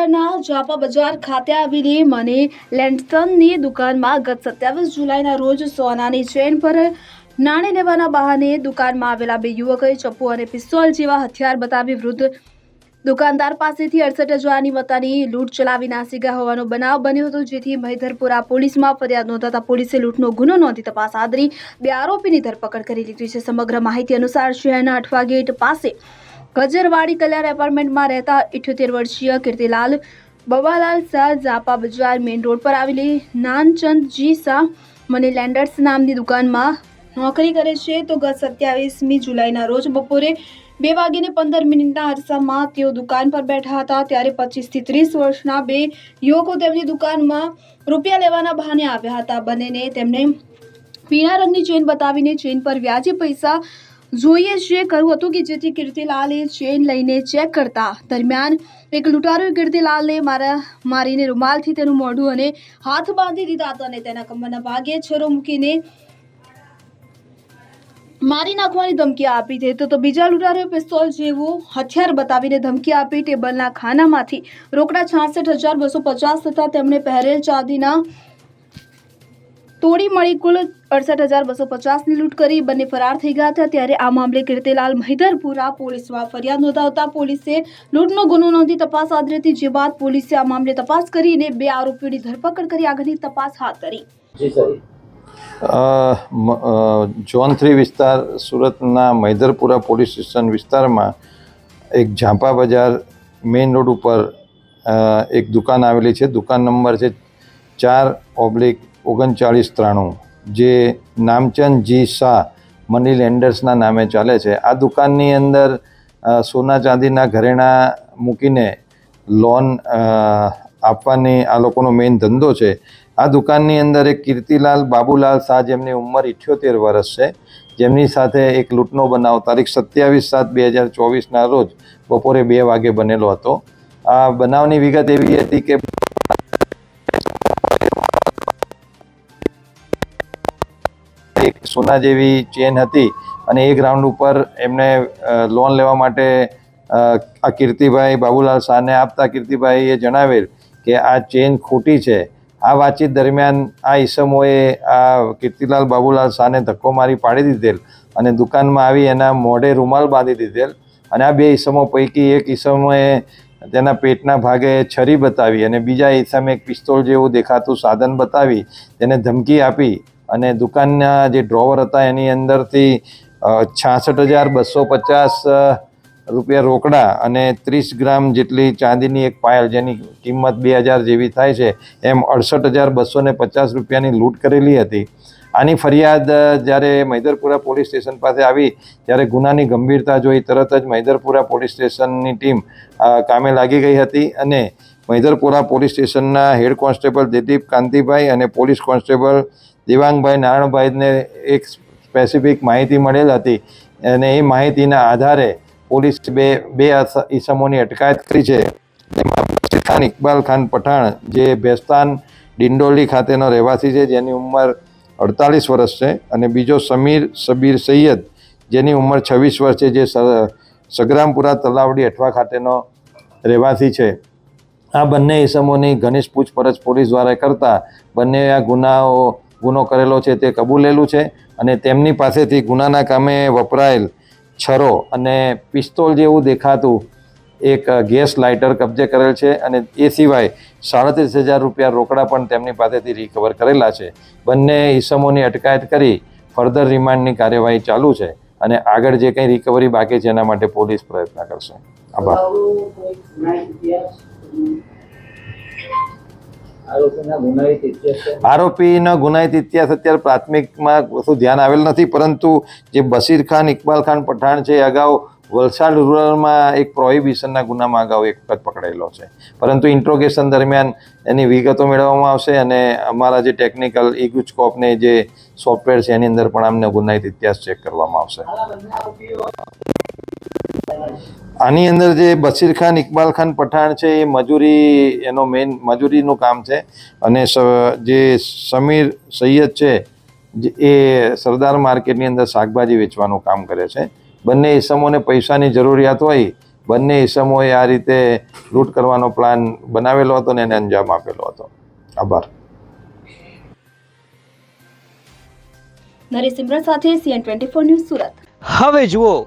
શહેરના જાપા બજાર ખાતે આવેલી મની લેન્ડસનની દુકાનમાં ગત સત્યાવીસ જુલાઈના રોજ સોનાની ચેન પર નાણી લેવાના બહાને દુકાનમાં આવેલા બે યુવકોએ ચપ્પુ અને પિસ્તોલ જેવા હથિયાર બતાવી વૃદ્ધ દુકાનદાર પાસેથી અડસઠ હજારની મતાની લૂંટ ચલાવી નાસી ગયા હોવાનો બનાવ બન્યો હતો, જેથી મહિધરપુરા પોલીસમાં ફરિયાદ નોંધાતા પોલીસે લૂંટનો ગુનો નોંધી તપાસ આદરી બે આરોપીની ધરપકડ કરી લીધી છે. સમગ્ર માહિતી અનુસાર શહેરના અઠવા ગેટ પાસે ગજરવાડી કલ્યાણ એપાર્ટમેન્ટમાં રહેતા ઇઠ્યોતેર વર્ષીય કીર્તિલાલ બવાલાલ શાહ ઝાપા બજાર મેઇન રોડ પર આવેલી નાનચંદજી શાહ મની લેન્ડર્સ નામની દુકાનમાં નોકરી કરે છે. તો ગત સત્યાવીસમી જુલાઈના રોજ બપોરે બે વાગીને પંદર મિનિટના અરસામાં તેઓ દુકાન પર બેઠા હતા. ત્યારે પચીસથી ત્રીસ વર્ષના બે યુવકો તેમની દુકાનમાં રૂપિયા લેવાના બહાને આવ્યા હતા. બંનેને તેમણે પીળા રંગની ચેન બતાવીને ચેન પર વ્યાજે પૈસા જોઈએ જે કહ્યું હતું કે જેથી કીર્તિલાલે ચેન લઈને ચેક કરતા. દરમિયાન એક લૂંટારોએ કીર્તિલાલને મારા, મારીને રૂમાલથી તેનું મોઢું અને હાથ બાંધી દીધા હતા અને તેના કમરના ભાગે છરો મૂકીને મારી નાખવાની ધમકી આપી હતી. તો બીજા લૂંટારોએ પિસ્તોલ જેવું હથિયાર બતાવીને ધમકી આપી ટેબલના ખાનામાંથી રોકડા છાસઠ હજાર બસો પચાસ તથા તેમણે પહેરેલ ચાંદીના તોડી મળી કુલ અડસઠ હજાર બસો પચાસની લૂંટ કરી. બંને ફરાર થઈ ગયા હતા. ત્યારે આ મામલે કીર્તિલાલ મહિધરપુરા પોલીસમાં ફરિયાદ નોંધાવતા પોલીસે લૂંટનો ગુનો નોંધી તપાસ હાથ ધરી હતી. જે બાદ પોલીસે આ મામલે તપાસ કરીને બે આરોપીઓની ધરપકડ કરી આગળની તપાસ હાથ ધરી. જી સર. અ, મ- અ, ઝોન થ્રી વિસ્તાર સુરતના મૈદરપુરા પોલીસ સ્ટેશન વિસ્તારમાં એક ઝાંપા બજાર મેઇન રોડ ઉપર એક દુકાન આવેલી છે. દુકાન નંબર છે ચાર ઓબ્લિક ઓગણચાળીસ ત્રાણું, જે નામચંદ જી શાહ મની લેન્ડર્સના નામે ચાલે છે. આ દુકાનની અંદર સોના ચાંદીના ઘરેણાં મૂકીને લોન આપવાની આ લોકોનો મેઇન ધંધો છે. આ દુકાનની અંદર એક કીર્તિલાલ બાબુલાલ શાહ જેમની ઉંમર ઇઠ્યોતેર વર્ષ છે. જેમની સાથે એક લૂંટનો બનાવ તારીખ સત્યાવીસ સાત બે હજાર ચોવીસના રોજ બપોરે બે વાગે બનેલો હતો. આ બનાવની વિગત એવી હતી કે એક સોના જેવી ચેન હતી અને એ ગ્રાઉન્ડ ઉપર એમને લોન લેવા માટે આ કીર્તિભાઈ બાબુલાલ શાહને આપતા કીર્તિભાઈએ જણાવેલ કે આ ચેન ખોટી છે. આ વાતચીત દરમિયાન આ ઈસમોએ આ કીર્તિલાલ બાબુલાલ શાહને ધક્કો મારી પાડી દીધેલ અને દુકાનમાં આવી એના મોઢે રૂમાલ બાંધી દીધેલ અને આ બે ઈસમો પૈકી એક ઈસમોએ તેના પેટના ભાગે છરી બતાવી અને બીજા ઈસમે એક પિસ્તોલ જેવું દેખાતું સાધન બતાવી તેને ધમકી આપી અને દુકાનના જે ડ્રોવર હતા, એની અંદરથી છાસઠ હજાર બસો પચાસ રૂપિયા રોકડા અને ત્રીસ ગ્રામ જેટલી ચાંદીની એક પાયલ જેની કિંમત બે હજાર જેવી થાય છે, એમ અડસઠ હજાર બસો ને પચાસ રૂપિયાની લૂંટ કરેલી હતી. આની ફરિયાદ જ્યારે મૈદરપુરા પોલીસ સ્ટેશન પાસે આવી, ત્યારે ગુનાની ગંભીરતા જોઈ તરત જ મૈદરપુરા પોલીસ સ્ટેશનની ટીમ કામે લાગી ગઈ હતી અને મૈદરપુરા પોલીસ સ્ટેશનના હેડ કોન્સ્ટેબલ દિલીપ કાંતિભાઈ અને પોલીસ કોન્સ્ટેબલ દેવાંગભાઈ નારાયણભાઈને એક સ્પેસિફિક માહિતી મળેલ હતી અને એ માહિતીના આધારે પોલીસ બે બે ઈસમોની અટકાયત કરી છે. તેમાં ઇકબાલ ખાન પઠાણ, જે ભેસ્તાન ડિંડોલી ખાતેનો રહેવાસી છે, જેની ઉંમર અડતાલીસ વર્ષ છે, અને બીજો સમીર સબીર સૈયદ, જેની ઉંમર છવ્વીસ વર્ષ છે, જે સગ્રામપુરા તલાવડી અઠવા ખાતેનો રહેવાસી છે. આ બંને ઇસમોની ઘનિષ્ઠ પૂછપરછ પોલીસ દ્વારા કરતા બંને આ ગુનાઓ, ગુનો કરેલો છે તે કબૂલેલું છે અને તેમની પાસેથી ગુનાના કામે વપરાયેલ છરો અને પિસ્તોલ જેવું દેખાતું એક ગેસ લાઇટર કબજે કરેલ છે અને એ સિવાય સાડત્રીસ હજાર રૂપિયા રોકડા પણ તેમની પાસેથી રિકવર કરેલા છે. બંને ઇસમોની અટકાયત કરી ફર્ધર રિમાન્ડની કાર્યવાહી ચાલુ છે અને આગળ જે કંઈ રિકવરી બાકી છે એના માટે પોલીસ પ્રયત્ન કરશે. આભાર. આરોપીના ગુનાહિત ઇતિહાસ અત્યારે પ્રાથમિકમાં કશું ધ્યાન આવેલ નથી, પરંતુ જે બશીર ખાન, ઇકબાલ ખાન પઠાણ છે અગાઉ વલસાડ રૂરલમાં એક પ્રોહિબિશનના ગુનામાં અગાઉ એક વખત પકડાયેલો છે. પરંતુ ઇન્ટ્રોગેશન દરમિયાન એની વિગતો મેળવવામાં આવશે અને અમારા જે ટેકનિકલ ઇગુચકોપને જે સોફ્ટવેર છે એની અંદર પણ અમને ગુનાહિત ઇતિહાસ ચેક કરવામાં આવશે. આની અંદર જે બશીર ખાન ઇકબાલ ખાન પઠાણ છે એ મજૂરી એનો મેઇન મજૂરીનું કામ છે. અને સ- જે સમીર સૈયદ છે એ સરદાર માર્કેટની અંદર શાકભાજી વેચવાનું કામ કરે છે. બંને ઇસમોને પૈસાની જરૂરિયાત હોય બંને ઇસમોએ આ રીતે લૂંટ કરવાનો પ્લાન બનાવેલો હતો ને એને અંજામ આપેલો હતો. આભાર. નરેશ સિમરન સાથે CN twenty four news Surat. હવે જુઓ